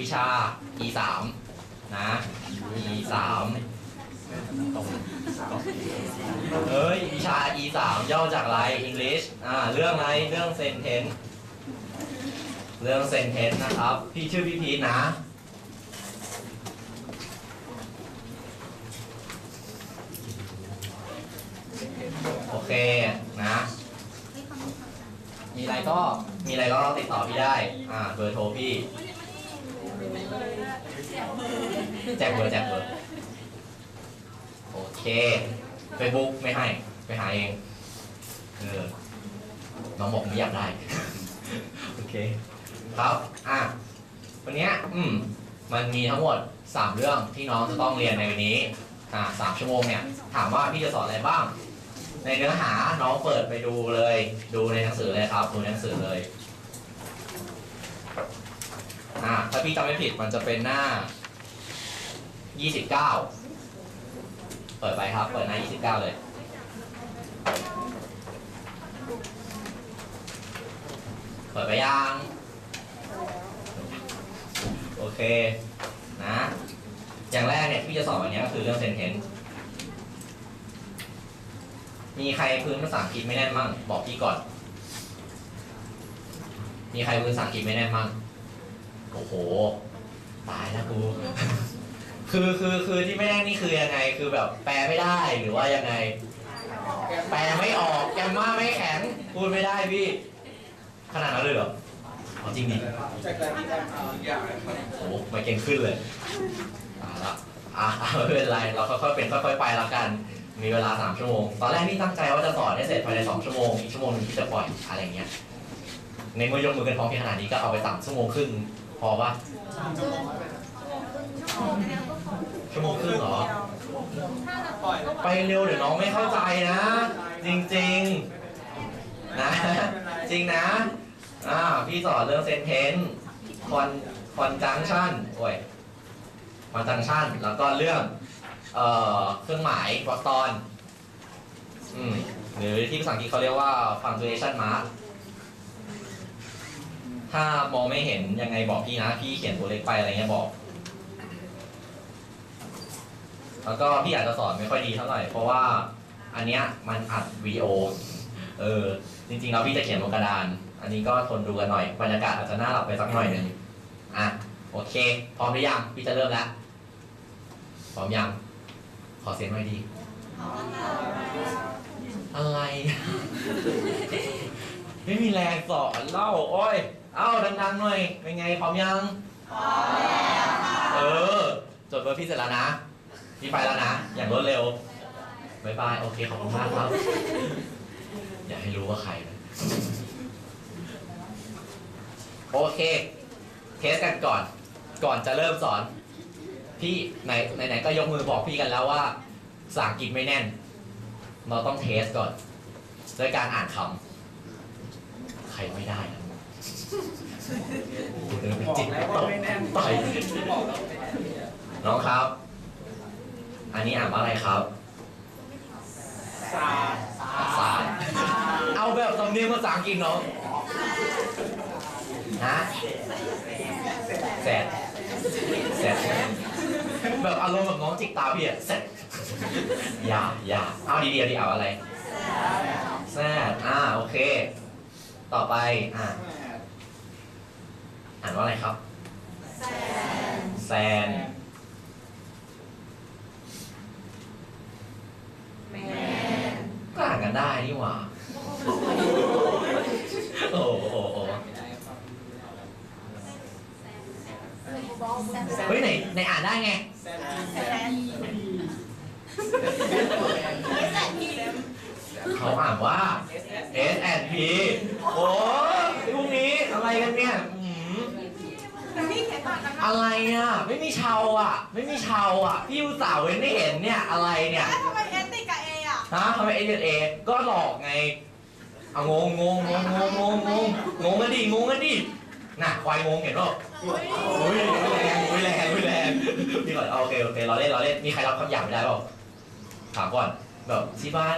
วิชา e 3นะ e 3เฮ้ย วิชา e 3ย่อจากอะไร English อ่า เรื่องอะไร เรื่อง sentence เรื่อง sentence นะครับ พี่ชื่อพี่พีทนะโอเคนะ มีอะไรก็มีอะไรก็ติดต่อพี่ได้ อ่าเบอร์โทรพี่ แจกเบอร์แจกเบอร์โอเค Facebook ไม่ให้ไปหาเองเออน้องบอกไม่อยากได้ โอเค ครับอะวันเนี้ยอืมมันมีทั้งหมด 3 เรื่องที่น้องจะต้องเรียนในวันนี้อ่าสามชั่วโมงเนี่ย ถามว่าพี่จะสอนอะไรบ้าง ในเนื้อหาน้องเปิดไปดูเลย ดูในหนังสือเลยครับ ดูในหนังสือเลย อ่า ถ้า พี่จำไม่ผิดมันจะเป็นหน้า 29 เปิดไปครับ เปิดหน้า 29 เลย เปิดไปยัง โอเค นะ อย่างแรกเนี่ยที่จะสอนวันนี้ก็คือเรื่อง sentence มีใครพื้นภาษาอังกฤษไม่แน่นมั่ง บอกพี่ก่อน มีใครพื้นภาษาอังกฤษไม่แน่นมั่ง โอ้โห ตายแล้วกู คือคือคือที่ไม่แน่นนี่คือยังไง คือแบบแปลไม่ได้หรือว่ายังไง แปลไม่ออกแกมมาไม่แข็ง พูดไม่ได้พี่ ขนาดนั้นเลยเหรอเอาจริงดิจากแรที่ได้เอาอย่างโอ้โหไม่เก่งขึ้นเลยตาละอะไม่เป็นไร เราค่อยๆเป็นค่อยๆไปแล้วกัน มีเวลาสามชั่วโมง ตอนแรกนี่ตั้งใจว่าจะสอนให้เสร็จภายในสองชั่วโมง อีกชั่วโมงหนึงที่จะปล่อยอะไรเงี้ยในเมื่อยกมือกันพร้อมเพียงขนาดนี้ก็เอาไปสามชั่วโมงครึ่ง พอปะชั่วโมงครึ่งเหรอ ไปเร็วเดี๋ยวน้องไม่เข้าใจนะ จริงๆ นะ จริงนะอ่าพี่สอนเรื่องเซนเทนคอนคอนจังชันโอ้ยคอนจังชันแล้วก็เรื่องเอ่อเครื่องหมายวรรคตอนอืมหรือที่ภาษาอังกฤษเขาเรียกว่า punctuation mark ถ้ามองไม่เห็นยังไงบอกพี่นะ พี่เขียนตัวเล็กไปอะไรเงี้ยบอก แล้วก็พี่อาจจะสอนไม่ค่อยดีเท่าไหร่ เพราะว่าอันเนี้ยมันอัดวีโอเออ จริงๆแล้วพี่จะเขียนบนกระดาน อันนี้ก็ทนดูกันหน่อย บรรยากาศอาจจะน่าหลับไปสักหน่อยหนึ่งอะ โอเค พร้อมหรือยัง พี่จะเริ่มแล้ว พร้อมยัง ขอเสียงหน่อยดี อะไร ไม่มีแรงสอนเล่า โอ้ย เอ้าดังๆหน่อย เป็นไงพร้อมยัง พร้อมแล้วเออ จดเบอร์พี่เสร็จแล้วนะ พี่ไปแล้วนะ อย่างรวดเร็วบายบาย โอเค ขอบคุณมากครับ อย่าให้รู้ว่าใครนะ โอเค เทสกันก่อน ก่อนจะเริ่มสอน พี่ไหนไหนก็ยกมือบอกพี่กันแล้วว่าภาษาอังกฤษไม่แน่น เราต้องเทสก่อนด้วยการอ่านคำใครไม่ได้นะ เดินไปบอกจิกแล้วตว่าบไม่แน่นต่อยบอกแล้วไม่แน่นเนี่ยน้องครับ อันนี้อ่านว่าอะไรครับซาศาสตร์เอาแบบสำเนียงภาษาอังกฤษเนาะนะแสดแสดแบบอารมณ์แบบน้องจิกตาพี่อะแสดอย่าอย่าเอาดีๆดีเอาอะไรแซดอ่าโอเค ต่อไปอ่า อ่านว่าอะไรครับ แซนก็อ่านกันได้นี่หว่าโอ้โหโอ้โหเฮ้ยไหนไหนอ่านได้ไง แซนแซนเขาอ่านว่า S and P โอ้ยพวกนี้อะไรกันเนี่ย อื้อหืออะไรอะ ไม่มีชาวอะ ไม่มีชาวอะ พี่อุตส่าห์เว้นไม่เห็นเนี่ย อะไรเนี่ยทำไมเอสติดกับเออะ ฮะทำไมเอเอ ก็หลอกไงเอางงงงงงงงงงงงงกันดิงงกันดิน่ะควายงงเห็นป่ะโอ้ยแรงโอ้ยแรงโอ้ยแรงพี่ก่อนเอาโอเคโอเคเราเล่นเราเล่นมีใครรับคำหยาบไม่ได้เปล่าถามก่อนแบบที่บ้าน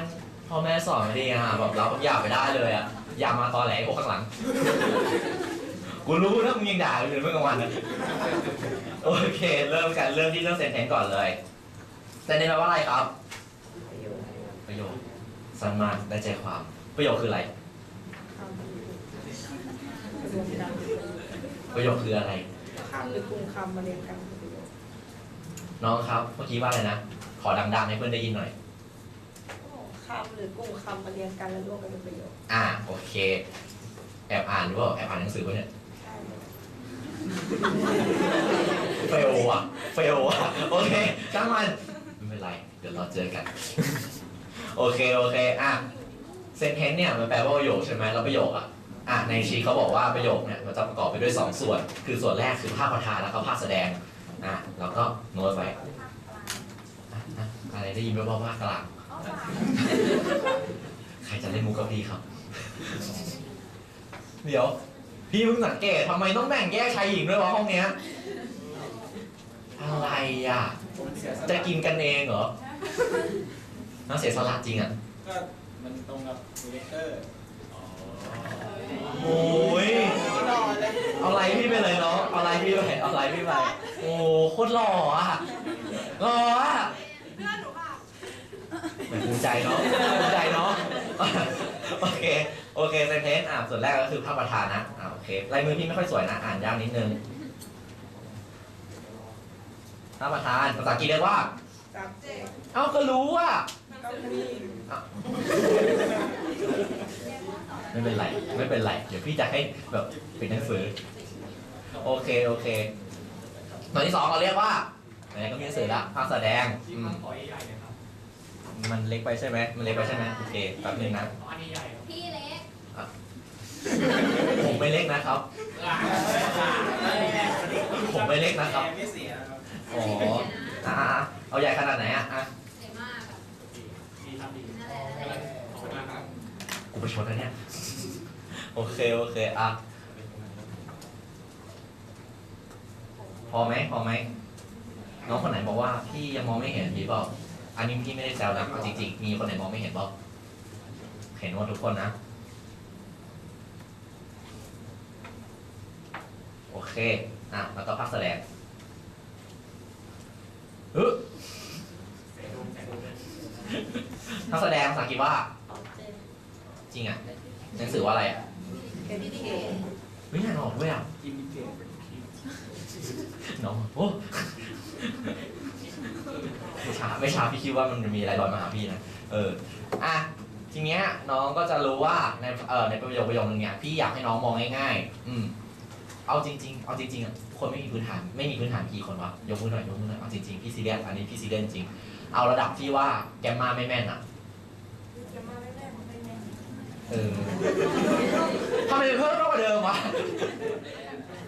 พ่อแม่สอนไม่ดีอะแบบรับคำหยาบไม่ได้เลยอะอย่ามาตอแหลไอ้พวกข้างหลัง กูรู้นะมึงยังด่าอยู่เลยเมื่อกลางวันนะโอเค เริ่มกันเริ่มที่เรื่องเซนเทนก่อนเลยเซนเทนแปลว่าอะไรครับ ประโยคสั้นมากได้ใจความ ประโยคคืออะไร ประโยคคืออะไร คำหรือกลุ่มคำมาเรียงกันเป็นประโยคน้องครับ เมื่อกี้ว่าอะไรนะ ขอดังๆให้เพื่อนได้ยินหน่อย คำหรือกลุ่มคำมาเรียงกันแล้วรวมกันเป็นประโยค อ่า โอเค แอบอ่านหรือเปล่า แอบอ่านหนังสือปะเนี่ยใช่ เฟลอะ เฟลอะ โอเคช่างมันไม่เป็นไร เดี๋ยวเราเจอกัน โอเค โอเค อะ เซนเทนเนี่ยมันแปลว่าประโยคใช่ไหมแล้วประโยคอะ อะ ในชีเขาบอกว่าประโยคเนี่ยมันจะประกอบไปด้วย 2 ส่วน คือส่วนแรกคือภาคประธานแล้วก็ภาคแสดง อะ แล้วก็โน้ตไปอะอะไรได้ยินไหมว่าภากลาง ใครจะเล่นมุกกับพี่ครับ เดี๋ยว พี่เพิ่งสังเกตทำไมต้องแบ่งแยกชายหญิงด้วยวะห้องเนี้ยอะไรอะ ผมเสียสจะละกินกันเองเหรอน่าเสียสละจริงอะก็มันตรงกับเวเตอร์โอ้ยนอนเลยเอาอะไรพี่ไปเลยเนาะเอาอะไรพี่ไปเอาอะไรพี่ไปโอ้โคตรหล่ออะหล่ออะเหมือนภูมิใจเนาะภูมิใจเนาะโอเคโอเคเซนเทนอะส่วนแรกก็คือภาพประธานนะอะโอ เคลายมือพี่ไม่ค่อยสวยนะ อ่านยากนิดนึงภาพประธานภาษาอังกฤษเรียกว่าจับเจเอ้าก็รู้อะเก้าอี้ไม่เป็นไร ไม่เป็นไร เดี๋ยวพี่จะให้แบบปิดหนังสือ โอเค โอเคตอนที่สองเราเรียกว่าไหนก็มีหนังสือละภาคแสดงที่อืมัมนขอใหญ่ๆนะครับมันเล็กไปใช่ไหมมันเล็กไปใช่ไหมโอเคแป๊บนึงนะอันนี้ใหญ่ครับพี่เล็ก ผมไม่เล็กนะครับ ผมไม่เล็กนะครับ ไม่เสียนะครับอ๋ออะอะเอาใหญ่ขนาดไหนอะอะเจ๋งมากอะดีทำดีนั่นแหละนั่นแหละขอบคุณมากครับกูไปชนแล้วเนี่ย โอเค โอเค อะ พอไหมพอไหม น้องคนไหนบอกว่าพี่ยังมองไม่เห็นมีเปล่าอันนี้พี่ไม่ได้แซวนะเอาจริงๆ มีคนไหนมองไม่เห็นเปล่าเห็นหมดทุกคนนะ โอเค อะ แล้วก็พักแสดงฮึพักแสดงภาษาอังกฤษว่า จริงอะหนังสือว่าอะไรอะเอ็นเคไม่อ่านออกด้วยอะน้องโอ้ไม่ช้าไม่ช้าพี่คิดว่ามันมีอะไรลอยมาหาพี่นะ เออ อะทีเนี้ยน้องก็จะรู้ว่าในเอ่อในประโยคประโยคนึงเนี่ยพี่อยากให้น้องมองง่ายๆ อืม เอาจริง ๆ เอาจริงๆอะคนไม่มีพื้นฐานไม่มีพื้นฐานกี่คนวะยกมือหน่อยยกมือหน่อยเอาจริงๆพี่ซีเรียสอันนี้พี่ซีเรียสจริง เอาระดับที่ว่าแกมมาไม่แม่นอะจะมาไม่แน่ไม่แน่เออทำไมเพิ่มมากกว่าเดิมวะ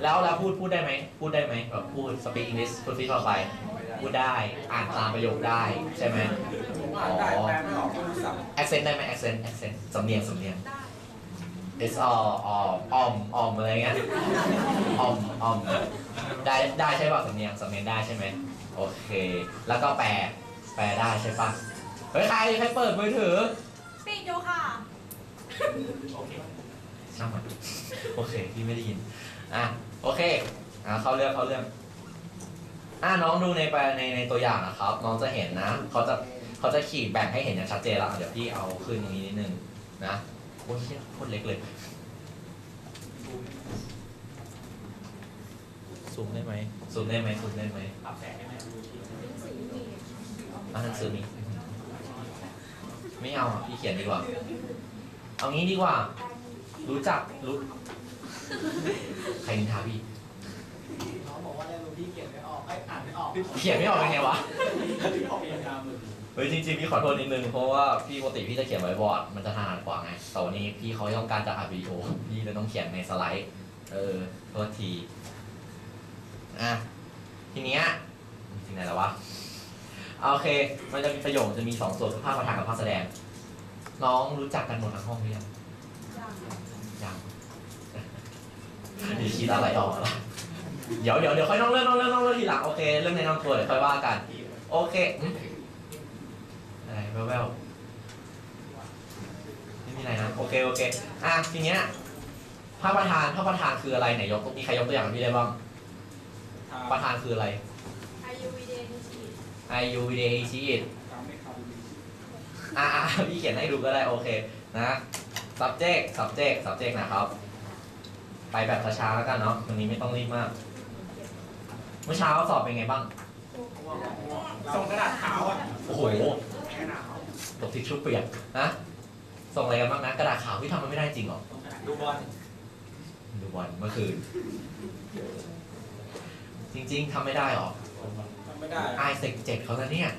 แล้วแล้วพูดพูดได้ไหมพูดได้ไหมแบบพูด speak English พูดฟีต่อไปพูดได้อ่านตามประโยคได้ใช่ไหมผมอ่านได้แปลไม่ออกไม่รู้สับ accent ได้ไหม accent accent สำเนียงสำเนียง it's all all ออมออมอะไรเงี้ยออมออมได้ได้ใช่ป่ะสำเนียงสำเนียงได้ใช่ไหมโอเค แล้วก็แปลแปลได้ใช่ป่ะเฮ้ยใครใครเปิดมือถือปิดอยู่ค่ะช่างมันโอเคพี่ไม่ได้ยินอะโอเคอะเข้าเรื่องเข้าเรื่องอะน้องดูในไปในในตัวอย่างนะครับ น้องจะเห็นนะเขาจะเขาจะขีดแบ่งให้เห็นอย่างชัดเจนแล้วเดี๋ยวพี่เอาขึ้นตรงนี้นิดนึงนะ โอ้ยเหี้ยโคตรเล็กเลย ซูมได้ไหมซูมได้ไหมซูมได้ไหมปรับแสงให้แม่ดูทีอ่านหนังสือมีไม่เอาอะพี่เขียนดีกว่า เอางี้ดีกว่า รู้จักรู้ใครนินทาพี่น้องบอกว่าได้รู้พี่เขียนไม่ออกไอ้อ่านไม่ออกเขียนไม่ออกเป็นไงวะ เฮ้ยจริงๆพี่ขอโทษนิดนึงเพราะว่าพี่ปกติพี่จะเขียนไว้บอร์ดมันจะถนัดกว่าไงแต่วันนี้พี่เขาต้องการจะอัดวิดีโอพี่เลยต้องเขียนในสไลด์เออโทษทีอะทีเนี้ยถึงไหนแล้ววะอะโอเค มันจะมีประโยคจะมีสองส่วนคือภาคประธานกับภาคแสดง น้องรู้จักกันหมดทั้งห้องหรือยังยังดีคิดอะไรออกละเดี๋ยวเดี๋ยวเดี๋ยวค่อยน้องเรื่องน้องเรื่องน้องเรื่องทีหลังโอเค เรื่องในน้องตัวเดี๋ยวค่อยว่ากัน โอเค อืมอะไรแววๆไม่มีอะไรนะโอเคโอเคอะทีเนี้ยภถ้าประธานถ้าประธานคืออะไรไหนยกมีใครยกตัวอย่างให้พี่ได้บ้างประธานคืออะไรอายุวีเดนชีด I U V D A C H ทำไม่เข้าดีอ่าพี่เขียนให้ดูก็ได้โอเคนะ subject subject subject นะครับ ไปแบบช้าๆแล้วกันเนาะวันนี้ไม่ต้องรีบมาก เมื่อเช้าสอบเป็นไงบ้างส่งกระดาษขาวอะ โอ้โหแค่หนาว ตกทิชชู่เปียกนะส่งอะไรกันบ้างนะกระดาษขาวที่ทำมันไม่ได้จริงเหรอส่งกระดาษดูบอลดูบอลเมื่อคืน จริง ๆทำไม่ได้หรอทำไม่ได้ไอเซกเจ็ดเขาแล้วเนี่ย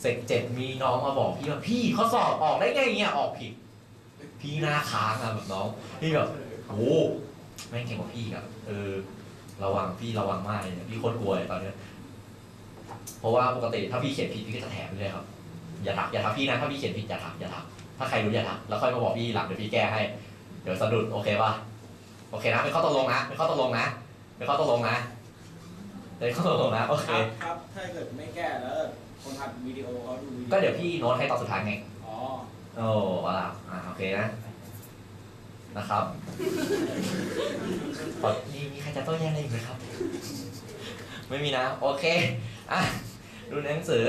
เซกเจ็ดมีน้องมาบอกพี่ว่าพี่เขาสอบออกได้ไงเนี่ยออกผิด พี่หน้าค้างอะแบบน้องพี่แบบโอ้แม่งเก่งกว่าพี่อะเออ ระวังพี่ระวังมากเลยเนี่ยพี่โคตรกลัวเลยตอนเนี้ยเพราะว่าปกติถ้าพี่เขียนผิดพี่ก็จะแถมไปเลยครับ อย่าทักอย่าทักพี่นะถ้าพี่เขียนผิดอย่าทักอย่าทักถ้าใครรู้อย่าทักแล้วค่อยมาบอกพี่หลังเดี๋ยวพี่แก้ให้ เดี๋ยวสะดุดโอเคป่ะโอเคนะเป็นข้อตกลงนะเป็นข้อตกลงนะเป็นข้อตกลงนะเป็นข้อตกลงนะโอเคครับครับถ้าเกิดไม่แก้แล้วคนอัดวิดีโอเขาดูวิดีโอก็เดี๋ยวพี่โน้ตให้ตอนสุดท้ายไงอ๋อโอ้ว่าละอ่าโอเคนะนะครับขอมีมีใครจะโต้แย้งอะไรอีกไหมครับ ไม่มีนะ โอเค อะ ดูในหนังสือ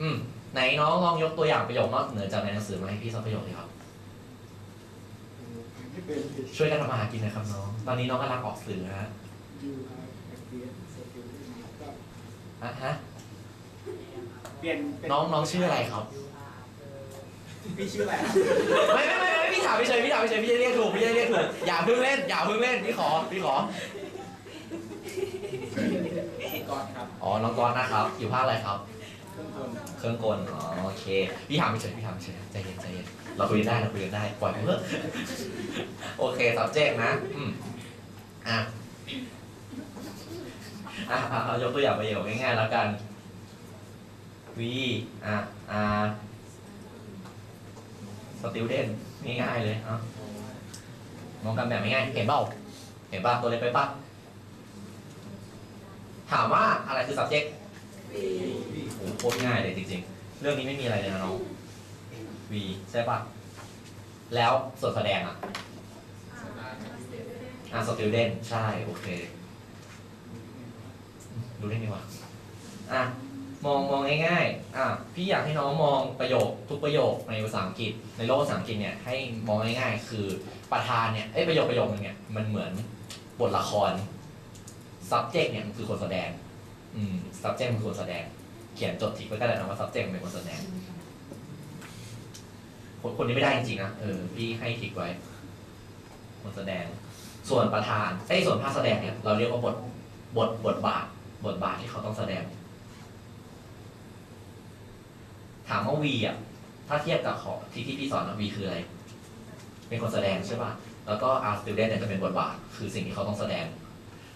อืม ไหนน้องลองยกตัวอย่างประโยคนอกเหนือจากในหนังสือมาให้พี่สักประโยคเลยครับไม่เป็นช่วยกันทำมาหากินนะครับน้อง ตอนนี้น้องกำลังออกสื่อนะฮะยูอาร์เอฟเอสสกิลก็อะฮะเปลี่ยนเป็นน้องน้องชื่ออะไรครับ พี่ชื่ออะไรครับไม่ไม่ไม่ไม่พี่ถามพี่เฉยพี่ถามพี่เฉยพี่จะเรียกถูกพี่จะเรียกถูกอย่าเพิ่งเล่นอย่าเพิ่งเล่นพี่ขอพี่ขอก่อนครับ อ๋อน้องกอนนะครับ อยู่ภาคอะไรครับ เครื่องกลเครื่องกลอ๋อโอเค พี่ถามเฉยพี่ถามเฉยใจเย็นใจเย็น เราคุยกันได้ เราคุยกันได้ ปล่อยไปเถอะโอเค subject นะ อืมอะอะอะเอายกตัวอย่างประโยคง่ายๆแล้วกัน V อะ R student ง่ายๆเลยเอะมองกันแบบง่ายๆเห็นเปล่าเห็นป่ะตัวเล็กไปป่ะถามว่าอะไรคือ subject โอ้โหโคตรง่ายเลยจริงๆ เรื่องนี้ไม่มีอะไรเลยนะน้อง V ใช่ปะแล้วส่วนแสดงอะอะ student ใช่ โอเค ดูได้ไงวะอะ มองมองง่ายๆอะพี่อยากให้น้องมองประโยคทุกประโยคในภาษาอังกฤษ ในโลกภาษาอังกฤษเนี่ยให้มองง่ายๆ คือประธานเนี่ยเอ้ยประโยคประโยคนึงเนี่ยมันเหมือนบทละคร subject เนี่ยมันคือคนแสดง อืม subject มันคนแสดง เขียนจดทิกไว้ก็ได้นะว่า subject เป็นคนแสดง คนคนนี้ไม่ได้จริงๆนะ เออ พี่ให้ทิกไว้ คนแสดง ส่วนประธานไอ้ส่วนภาคแสดงเนี่ย เราเรียกว่าบท บท บทบาท บทบาทที่เขาต้องแสดง ถามว่าวีอะ ถ้าเทียบกับของที่ที่พี่สอนนะวีคืออะไร เป็นคนแสดงใช่ป่ะ แล้วก็ art student เนี่ยจะเป็นบทบาท คือสิ่งที่เขาต้องแสดง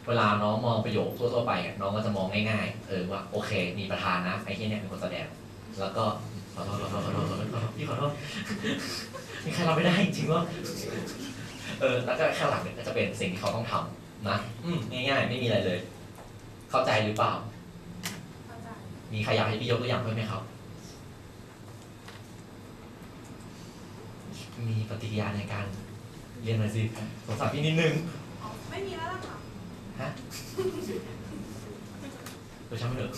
เวลาน้องมองประโยคทั่วๆไปอะน้องก็จะมองง่ายๆเออว่าโอเค มีประธานนะไอ้ที่เนี่ยเป็นคนแสดง แล้วก็ขอโทษขอโทษขอโทษขอโทษขอโทษพี่ขอโทษมีใครเราไม่ได้จริงๆว่าเออแล้วก็ข้างหลังเนี่ยก็จะเป็นสิ่งที่เขาต้องทำนะอืมง่ายๆ ไม่มีอะไรเลย เข้าใจหรือเปล่าเข้าใจมีใครอยากให้พี่ยกตัวอย่างเพิ่มไหมครับ มีปฏิกิริยาในการเรียนหน่อยสิสงสารพี่นิดนึงอ๋อไม่มีแล้วล่ะค่ะ ฮะตัวช่างไม่เถอะ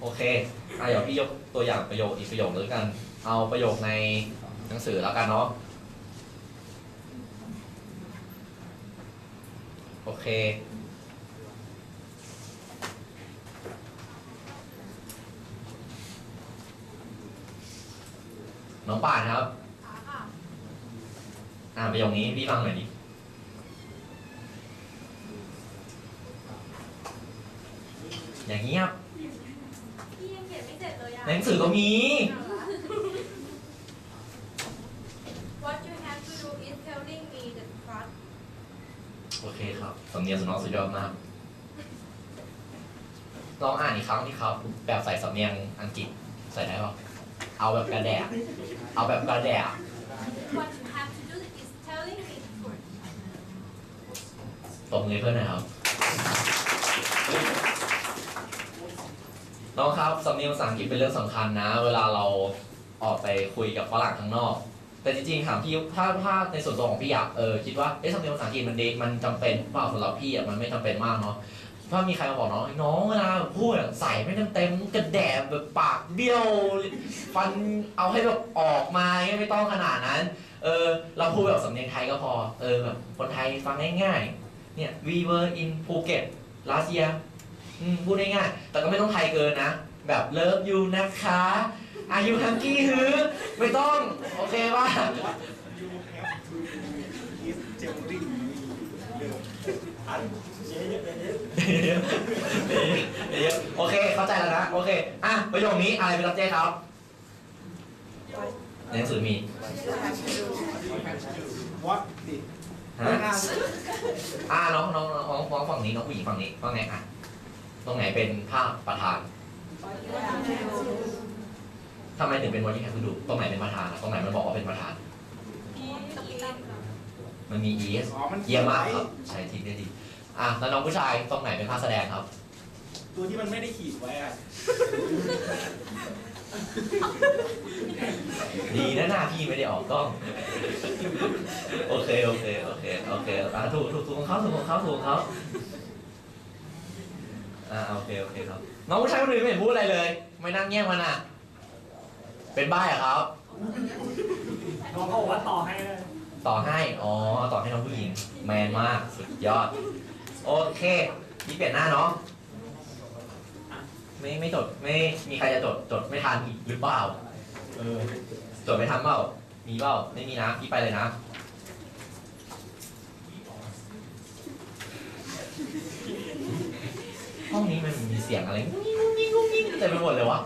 โอเคอะเดี๋ยวพี่ยกตัวอย่างประโยคอีกประโยคเลยกัน เอาประโยคในหนังสือแล้วกันเนาะ โอเค น้องป่านครับขาค่ะอ่านประโยคนี้พี่ฟังหน่อยดิ อย่างเงียบพี่ยังเขียนไม่เสร็จเลยอะในหนังสือก็มี What you have to do is telling me the truth โอเคครับ สำเนียงสุนทรสุดยอดมาก ลองอ่านอีกครั้งที่ครับ แบบใส่สำเนียงอังกฤษใส่ได้ป่ะเอาแบบกระแดะเอาแบบกระแดะ What you have to do is telling me the truth ตบมือให้เพื่อนหน่อยครับ น้องครับสำเนียงภาษาอังกฤษเป็นเรื่องสำคัญนะ เวลาเราออกไปคุยกับฝรั่งข้างนอก แต่จริงๆถามพี่ถ้าถ้าในส่วนตัวของพี่อะเออคิดว่าเอ๊ะสำเนียงภาษาอังกฤษมันดีมันจำเป็นเปล่าสำหรับพี่อะมันไม่จำเป็นมากเนาะถ้ามีใครมาบอกน้องน้องเวลาพูดอะใส่ไม่เต็มเต็มๆกระแดะแบบปากเบี้ยวฟันเอาให้แบบออกมาเงี้ยไม่ต้องขนาดนั้น เออเราพูดแบบสำเนียงไทยก็พอเออแบบคนไทยฟังง่ายๆเนี่ย we were in Phuket last year อืมพูดง่ายๆแต่ก็ไม่ต้องไทยเกินนะ แบบ love you นะคะ are you hungry ฮือไม่ต้อง โอเคป่ะ You have to is telling me the อันเจ๊เจ๊เจ๊โอเคเข้าใจแล้วนะ โอเค อะ ประโยคนี้อะไรเป็นรับเจ้ครับในหนังสือมีวัดดิฮะอ่าน้องน้องน้องน้องน้องฝั่งนี้น้องผู้หญิงฝั่งนี้ว่าไงอะ ตรงไหนเป็นภาพประธานทำไมถึงเป็นวันที่แคปดูตรงไหนเป็นประธานอะตรงไหนมันบอกว่าเป็นประธาน มันมี es อ๋อมันเยี่ยมมากครับ ใช้ทิศได้ดี อะแล้วน้องผู้ชายตรงไหนเป็นภาคแสดงครับ ตัวที่มันไม่ได้ขีดไว้อะดีนะหน้าพี่ไม่ได้ออกกล้อง โอเค โอเค โอเค โอเคอะถูกถูกถูกของเขาถูกของเขาถูกของเขา อ่าโอเคโอเคครับน้องผู้ชายคนอื่นไม่เห็นพูดอะไรเลย ไม่นั่งเงียบมันอะ เป็นบ้าอะครับน้องเขาบอกว่าต่อให้เลยต่อให้อ๋อต่อให้น้องผู้หญิงแมนมากสุดยอด โอเคนี่เปลี่ยนหน้าเนาะไม่ไม่จดไม่มีใครจะจดจดไม่ทันอีกหรือเปล่าเออจดไม่ทันเปล่ามีเปล่าไม่มีนะพี่ไปเลยนะ ห้องนี้มันมีเสียงอะไรงุ้งงิ้งงุ้งงิ้งเต็มไปหมดเลยวะ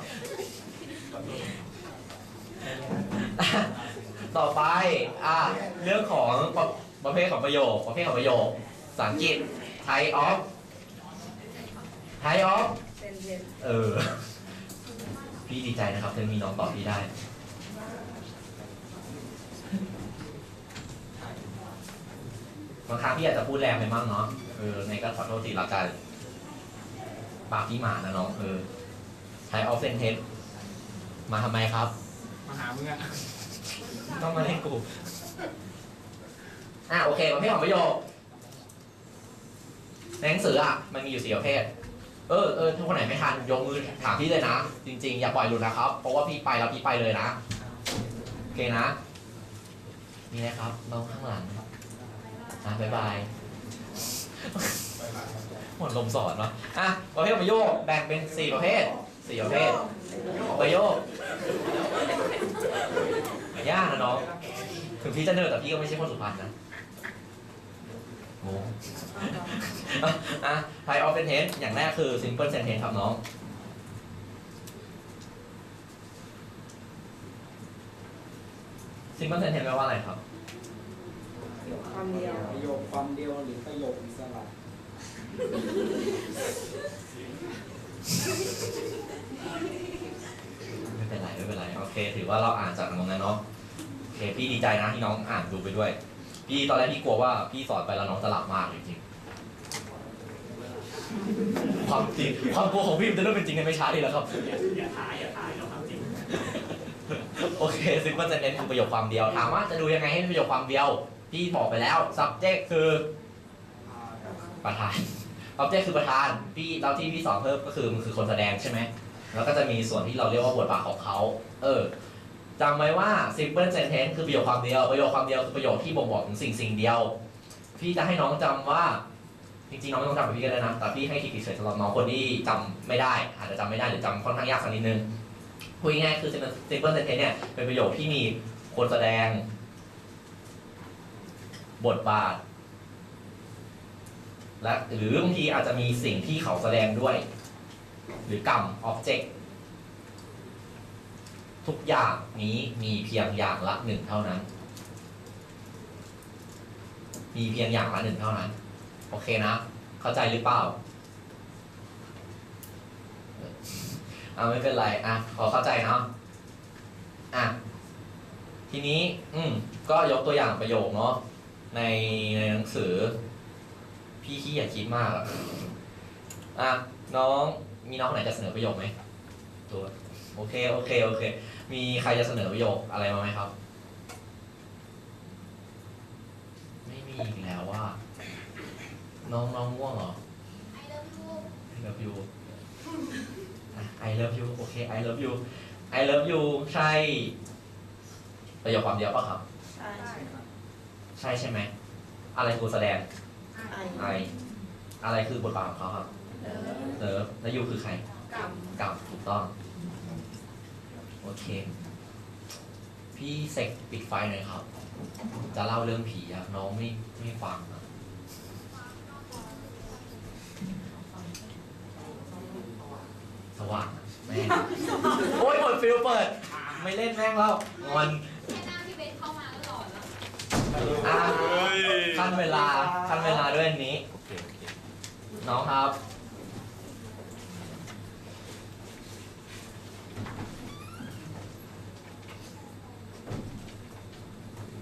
ต่อไป อะ เรื่องของประประเภทของประโยค ประเภทของประโยคภาษาอังกฤษ type of type of เซนเย็นเออ พี่ดีใจนะครับที่มีน้องตอบพี่ได้ บางครั้งพี่อาจจะพูดแรงไปมั่งเนาะ เออในก็ขอโทษทีละกัน ปากพี่หมานะน้องเออใช้ออฟเซนเทสมาทำไมครับ มาหามึงอะต้องมาเล่นกูอะโอเคประเภทของประโยคในหนังสืออะมันมีอยู่สี่ประเภท เออเออถ้าคนไหนไม่ทันยกมือถามพี่เลยนะ จริง ๆ อย่าปล่อยหลุดนะครับ เพราะว่าพี่ไปแล้วพี่ไปเลยนะ โอเคนะมีนะครับน้องข้างหลังอะบ๊ายบาย หมดลมสอนเนาะอะประเภทของประโยคแบ่งเป็นสี่ประเภทสี่ประเภทประโยคยากนะน้องถึงพี่จะเนิร์ดแต่พี่ก็ไม่ใช่คนสุพรรณนะโมอะ type of sentence อย่างแรกคือ simple sentence ครับน้อง simple sentence แปลว่าอะไรครับอยู่คำเดียวประโยคความเดียวหรือประโยคอิสระ ไม่เป็นไรไม่เป็นไรโอเค ถือว่าเราอ่านจากตรงนั้นเนาะโอเคพี่ดีใจนะที่น้องอ่านดูไปด้วย พี่ตอนแรกพี่กลัวว่าพี่สอนไปแล้วน้องจะหลับมากจริงๆความจริงความกลัวของพี่มันจะเริ่มเป็นจริงในไม่ช้าดีแล้วครับอย่าถ่ายอย่าถ่ายเราทำจริงโอเคซิมเปิลเนเทนคือประโยคความเดียวถามว่าจะดูยังไงให้เป็นประโยคความเดียว พี่บอกไปแล้ว subject คือประธาน object คือประธานพี่ตอนที่พี่สอนเพิ่มก็คือมันคือคนแสดงใช่ไหมแล้วก็จะมีส่วนที่เราเรียกว่าบทบาทของเขา เออจำไว้ว่า simple sentence คือประโยคความเดียว ประโยคความเดียวคือประโยคที่บ่งบอกถึงสิ่งสิ่งเดียว พี่จะให้น้องจำว่า จริงๆ น้องไม่ต้องจำแบบพี่ก็ได้นะ แต่พี่ให้คิดเฉยๆสำหรับน้องคนที่จำไม่ได้ อาจจะจำไม่ได้หรือจำค่อนข้างยากสักนิดนึงพูดง่ายๆคือ simple sentence เนี่ยเป็นประโยคที่มีคนแสดง บทบาท และหรือบางทีอาจจะมีสิ่งที่เขาแสดงด้วย หรือกรรม object ทุกอย่างนี้มีเพียงอย่างละหนึ่งเท่านั้น มีเพียงอย่างละหนึ่งเท่านั้น โอเคนะ เข้าใจหรือเปล่าเอาไม่เป็นไรอะขอเข้าใจเนาะอะทีนี้ อืมก็ยกตัวอย่างประโยคเนาะในในหนังสือ พี่ขี้อย่าคิดมากอะอะน้องมีน้องคนไหนจะเสนอประโยคไหมตัวโอเคโอเคโอเค มีใครจะเสนอประโยคอะไรมาไหมครับ ไม่มีอีกแล้วว่า น้องน้องง่วงเหรอ I love you I love you I love you โอเค I love you I love you ใช่ ประโยคความเดียวปะครับ ใช่ใช่ไหม อะไรครูแสดง ไอ I อะไรคือบทบาทของเขาครับเออเซิร์ฟแล้วยูคือใครกับกับถูกต้อง โอเค พี่เสกปิดไฟหน่อยครับ จะเล่าเรื่องผีอะน้องไม่ไม่ฟังอะสว่างอะแม่งโอ้ยหมดฟิลเปิด ไม่เล่นแม่งแล้วงอน อะขั้นเวลาขั้นเวลาด้วยอันนี้โอเคโอเคน้องครับ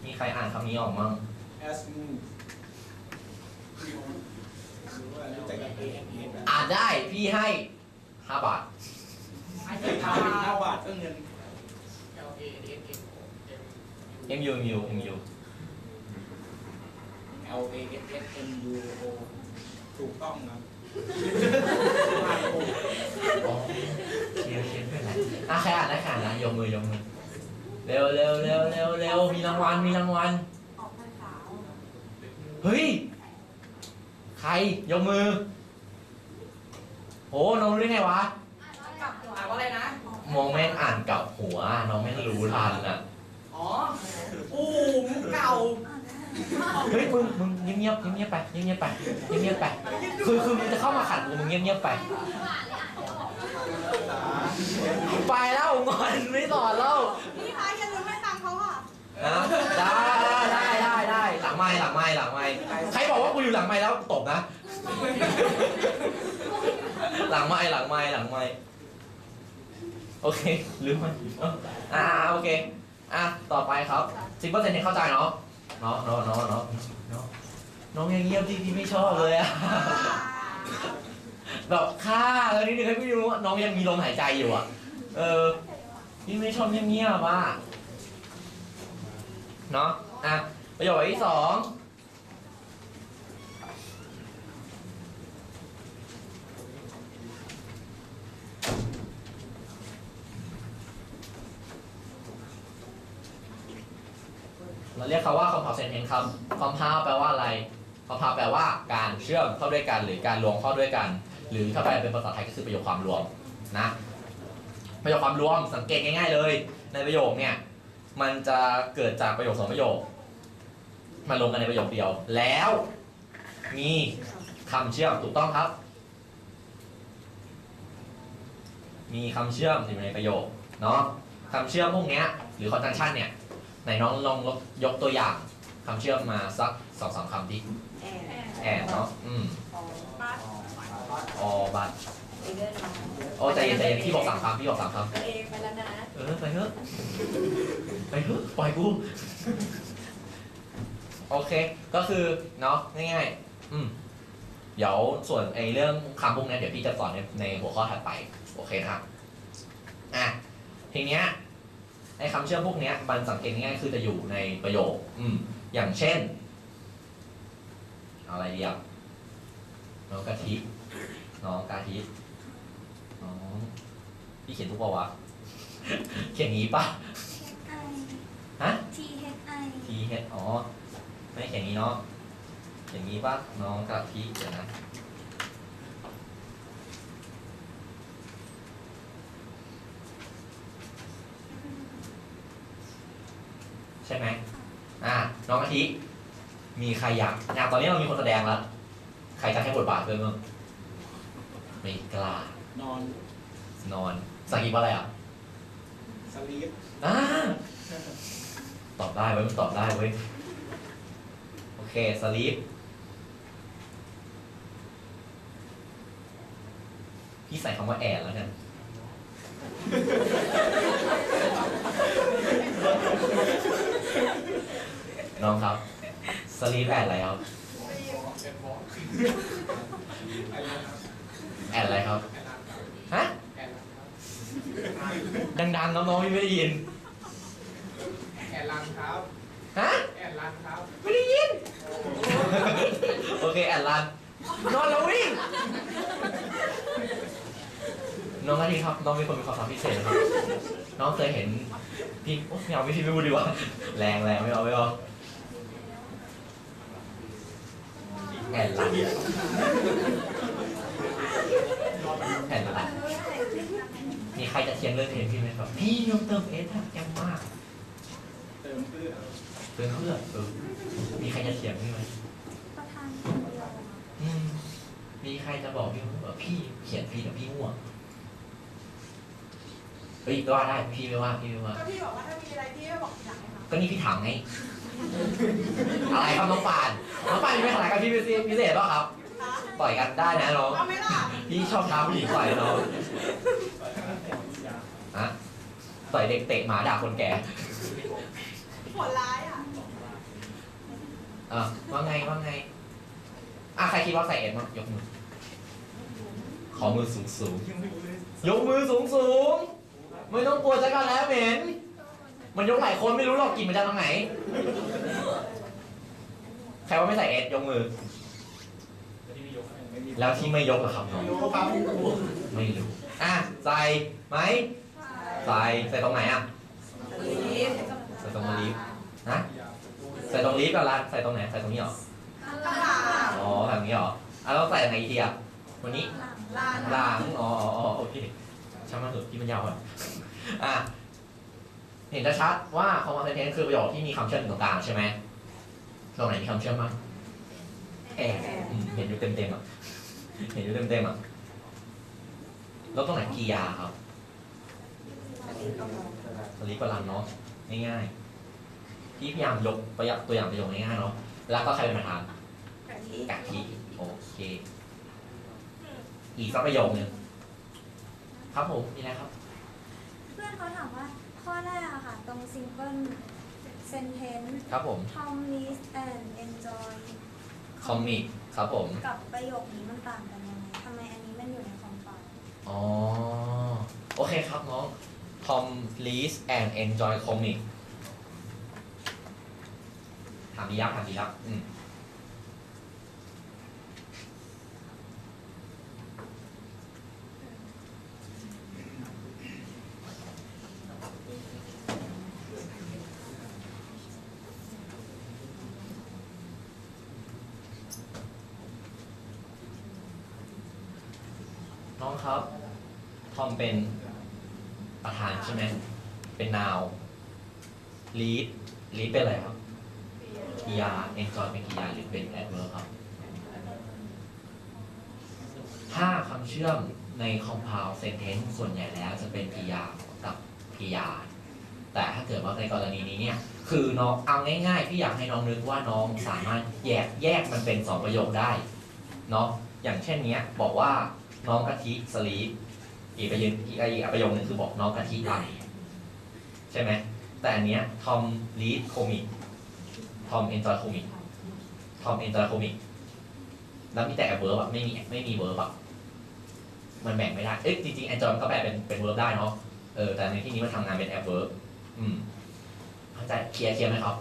มีใครอ่านคำนี้ออกมั้งแอสมูหรือว่ารู้จักกับเอเอเอสอ่านได้พี่ให้ห้าบาท ไอ้เงิเจ้านทาทางเก้าบาทก็เงิน L A S S M MU MU MU L A S S M U O ถูกต้องนะอ๋อเขียนเขียนเป็นไรอะใครอ่านได้ค่ะนะยกมือยกมือเร็วเร็วเร็วเร็วเร็วมีรางวัลมีรางวัลออกพรรษาเฮ้ย ใครยกมือโอ้น้องรู้ได้ไงวะกับหัวอ่านว่าอะไรนะ มองแม่งอ่านกับหัวน้องแม่งรู้ทันอะ อ๋อ อู้มุกเก่า เฮ้ยมึงมึงเงียบเงียบเงียบๆไปเงียบเงียบๆไปเงียบเงียบๆไป คือคือมึงจะเข้ามาขัดกูมึงเงียบเงียบๆไป ไปแล้วงอนไม่สอนแล้วพี่คะอย่าลืมให้ตังค์เขาค่ะนะได้ได้ได้ได้หลังไม้หลังไม้หลังไม้ใครบอกว่ากูอยู่หลังไม้แล้วตบนะ หลังไม้หลังไม้หลังไม้โอเคลืมมันอ่าโอเค อะต่อไปครับสิบเปอร์เซ็นต์เนี่ยเข้าใจเนาะเน้องน้องน้องน้องน้องยังเงียบที่พี่ไม่ชอบเลยอะแบบฆ่าแล้วนิดนึงให้พี่รู้ว่าน้องยังมีลมหายใจอยู่อะเออพี่ไม่ชอบเงียบๆอะเนาะอะประโยคที่สอง เรียกเขาว่า compound sentence ครับ compound แปลว่าอะไร compound แปลว่าการเชื่อมเข้าด้วยกัน หรือการรวมเข้าด้วยกัน หรือถ้าแปลเป็นภาษาไทยก็คือประโยคความรวมนะประโยคความรวมสังเกตง่าย ๆ เลย ในประโยคเนี่ยมันจะเกิดจากประโยคสองประโยคมารวมกันในประโยคเดียว แล้วมีคำเชื่อมถูกต้องครับ มีคำเชื่อมอยู่ในประโยคเนาะคำเชื่อมพวกเนี้ยหรือ conjunction เนี่ย ไหนน้องลองยกตัวอย่างคำเชื่อมมาสักสองสามคำที่แอนแอนเนาะอืมของบัสออบัตไปเดินมาโอ้ใจเย็นใจเย็นพี่บอกสามคำพี่บอกสามคำตัวเองไปแล้วนะเออไปเถอะไปเถอะปล่อยกูโอเค ก็คือเนาะง่ายๆอืมเดี๋ยวส่วนไอ้เรื่องคำพวกนี้เดี๋ยวพี่จะสอนในในหัวข้อถัดไป โอเคนะครับอะทีเนี้ย ไอ้คำเชื่อมพวกเนี้ยมันสังเกตง่ายๆคือจะอยู่ในประโยค อืมอย่างเช่นเอาอะไรดีอะน้องกะทิน้องกะทิน้องพี่เขียนทุกปะวะเขียนงี้ปะ ฮะ T H I T H อ๋อ ไม่เขียนงี้เนาะเขียนงี้ปะน้องกับพี่เดี๋ยวนะ ใช่ไหมอ่าน้องกะทิมีใครอยากอยากตอนนี้เรามีคนแสดงแล้ว ใครจะให้บทบาทเพิ่มมั้งไม่กล้า นอน นอนสังกีว่าอะไรอะสลีปอ่าตอบได้เว้ยมันตอบได้เว้ย โอเคสลีปพี่ใส่คำว่าแอดแล้วกัน น้องครับ สลีปแอดอะไรครับ แอดอะไรครับ ฮะ ดังๆ น้องๆพี่ไม่ได้ยิน แอนลันครับ ฮะ แอนลันครับ ไม่ได้ยิน โอเค แอดลันนอนแล้ววิ่ง น้องนาทีครับ น้องมีคนมีความสามารถพิเศษนะครับ น้องเคยเห็นพี่โอ๊ยไม่เอาไม่พี่ไม่พูดดีกว่าแรงแรงไม่เอาไม่เอาแผ่นหลังแผ่นหลังมีใครจะเทียนเรื่องเทนพี่ไหมครับพี่น้องเติมเอสแกมมากเติมเพื่อเติมเพื่อเออมีใครจะเถียงพี่ไหมประธานคนเดียวอืมมีใครจะบอกพี่ว่าพี่เขียนพี่แต่พี่ง่วง เฮ้ยว่าได้พี่ไม่ว่าพี่ไม่ว่าก็พี่บอกว่าถ้ามีอะไรพี่ก็บอกทีหลังไงคะก็นี่พี่ถามไง อะไรครับน้องปานน้องปานมีปัญหากับพี่พิเศษพิเศษป่ะครับต่อยกันได้นะน้อง เอาไหมล่ะพี่ชอบท้าผู้หญิงต่อยน้องฮะต่อยเด็กเตะหมาด่าคนแก่หัวร้ายอะเออว่าไงว่าไงอะใครคิดว่าใส่เอ็ดมั้งยกมือ ขอมือสูงสูงยังไม่รู้เลยๆยกมือสูงสูงๆ ไม่ต้องกลัวจะกันแล้วเหม็น มันยกหลายคนไม่รู้หรอกกินมาจากตรงไหน ใครว่าไม่ใส่เอ็ดยกมือที่ไม่ยกไม่มีแล้วที่ไม่ยกอะครับน้องรู้ครับพี่ครูไม่รู้อะใส่ไหมใส่ใส่ตรงไหนอะลีฟใส่ตรงลีฟนะใส่ตรงลีฟกับรันใส่ตรงไหนใส่ตรงนี้เหรอข้างหลังอ๋อแบบนี้เหรออะแล้วใส่ไหนอีกทีอะวันนี้ลานหลังอ๋ออ๋ออ๋อโอเค ช่างมันเถอะพี่มันยาวอะอะเห็นจะชัดว่าคอมมานด์เทนคือประโยคที่มีคำเชื่อมอยู่ตรงกลางใช่ไหมตรงไหนมีคำเชื่อมบ้างแอบอืมเห็นอยู่เต็มเต็มๆอะเห็นอยู่เต็มเต็มๆอะแล้วตรงไหนกียาครับสลิปกับรันเนาะง่ายๆพี่พยายามยกตัวอย่างตัวอย่างประโยคง่ายๆเนาะแล้วก็ใครเป็นประธานกะทิกะทิโอเค อีกสักประโยคหนึ่ง ครับผมมีอะไรครับ เพื่อนเขาถามว่าข้อแรกอะค่ะ ตรง simple sentence ครับผม Tom list and enjoy คอมมิกครับผม กับประโยคนี้มันต่างกันยังไงทำไมอันนี้มันอยู่ในคอมไฟล์อ๋อ โอเคครับน้อง Tom reads and enjoy comic ถามดียักษ์ถามดียักษ์อืม น้องครับทอมเป็นประธานใช่ไหมเป็นนาวลีดลีดเป็นอะไรครับกิยาเอนจอยเป็นกิยาหรือเป็นแอดเวิร์ครับถ้าคำเชื่อมใน compound sentence ส่วนใหญ่แล้วจะเป็นกิยากับกิยาแต่ถ้าเกิดว่าในกรณีนี้เนี่ย คือน้องเอาง่ายๆพี่อยากให้น้องนึกว่าน้องสามารถแยกแยกมันเป็นสองประโยคได้เนาะอย่างเช่นเนี้ยบอกว่า น้องกะทิสลีปอีกประโยคอีกอีกประโยคนึงคือบอกน้องกะทิรันใช่ไหมแต่อันเนี้ยทอมลีดโคมิกทอมเอนจอยโคมิกทอมเอนจอยโคมิกแล้วมีแต่เวิร์บอะไม่มีไม่มีเวิร์บอะมันแบ่งไม่ได้ เอ๊ะจริงๆ enjoy มันก็แปลเป็นเป็นเวิร์บได้เนาะเออแต่ในที่นี้มันทำงานเป็นแอ v เวิร์บอืมเข้าใจเคลียร์เคลียร์ไหมครับ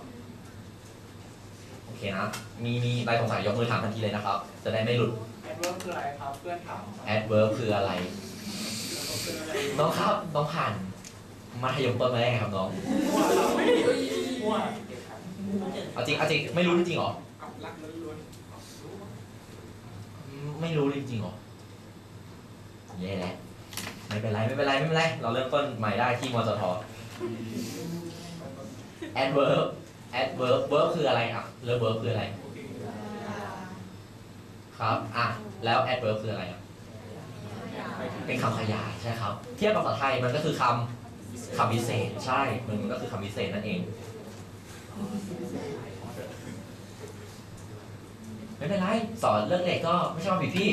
โอเคนะ มีมีใครสงสัยยกมือถามทันทีเลยนะครับ จะได้ไม่หลุด แอดเวิร์บคืออะไรครับ เพื่อนถาม adverb คืออะไรคืออะไร น้องครับ น้องผ่านมัธยมต้นมาได้ไงครับน้อง มั่วครับมั่วเอาจริงเอาจริงไม่รู้จริงๆเหรอ กับรักล้วนอืมไม่รู้จริงๆเหรอแย่แล้วไม่เป็นไรไม่เป็นไรไม่เป็นไร เราเริ่มต้นใหม่ได้ที่มจท adverb adverb verb คืออะไรอะเริ่ม verb คืออะไร ครับอะแล้ว adverb คืออะไรครับเป็นคำขยายใช่ครับ เทียบกับภาษาไทยมันก็คือคำคำพิเศษใช่มันก็คือคำพิเศษนั่นเองไม่เป็นไรสอนเรื่องเด็กก็ไม่ใช่ความผิดพี่